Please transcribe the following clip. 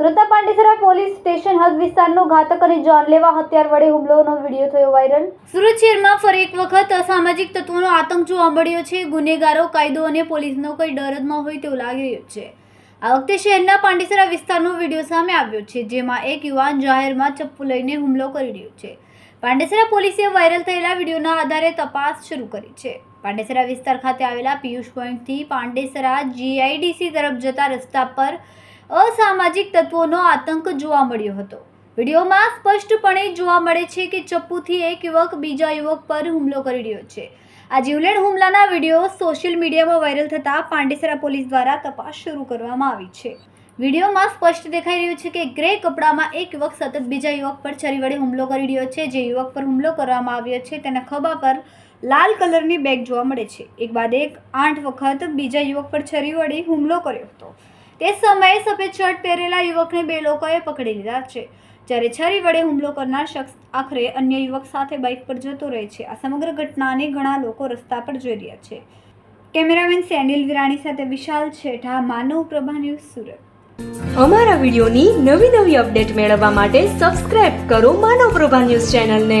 સુરતના Pandesara police station હદ વિસ્તારનો ઘાતક અને જાનલેવા હત્યાર વડે હુમલોનો વીડિયો થયો વાયરલ. સુરત શહેરમાં ફરી એક વખત અસામાજિક તત્વોનો આતંક જોવા મળ્યો છે. ગુનેગારો, કાયદો અને પોલીસનો કોઈ ડર જ ન હોય તેવું લાગી રહ્યું છે. આ વખતે શહેરના પાંડેસરા વિસ્તારનો વીડિયો સામે આવ્યો છે, જેમાં એક યુવાન જાહેરમાં ચપ્પુ લઈને હુમલો કરી રહ્યો છે. પાંડેસરા પોલીસે વાયરલ થયેલા વિડીયોના આધારે તપાસ શરૂ કરી છે. પાંડેસરા વિસ્તાર ખાતે આવેલા પિયુષ પોઈન્ટથી પાંડેસરા જીઆઈડીસી તરફ જતા રસ્તા પર અસામાજિક તત્વોનો આતંક જોવા મળ્યો હતો. વિડીયોમાં સ્પષ્ટપણે જોવા મળે છે કે ચપ્પુથી એક યુવક બીજા યુવક પર હુમલો કરી રહ્યો છે. આ જીવલેણ હુમલાના વીડિયો સોશિયલ મીડિયામાં વાયરલ થતાં પાંડેસરા પોલીસ દ્વારા તપાસ શરૂ કરવામાં આવી છે. વિડીયોમાં સ્પષ્ટ દેખાઈ રહ્યું છે કે ગ્રે કપડામાં એક યુવક સતત બીજા યુવક પર છરી વડે હુમલો કરી રહ્યો છે. જે યુવક પર હુમલો કરવામાં આવ્યો છે તેના ખભા પર લાલ કલરની બેગ જોવા મળે છે. એક બાદ એક આઠ વખત બીજા યુવક પર છરી વડે હુમલો કર્યો હતો. તે સમયે સફેદ શર્ટ પહેરેલા યુવકને બે લોકોએ પકડી લીધા છે. જ્યારે છરી વડે હુમલો કરનાર શખ્સ આખરે અન્ય યુવક સાથે બાઇક પર જતો રહે છે. આ સમગ્ર ઘટનાને ઘણા લોકો રસ્તા પર જોઈ રહ્યા છે. કેમેરામેન સેનિલ વિરાણી સાથે વિશાલ છેઠા, માનવ પ્રભા ન્યૂઝ સુરત. અમારા વિડીયોની નવી નવી અપડેટ મેળવવા માટે સબસ્ક્રાઇબ કરો માનવ પ્રભા ન્યૂઝ ચેનલને.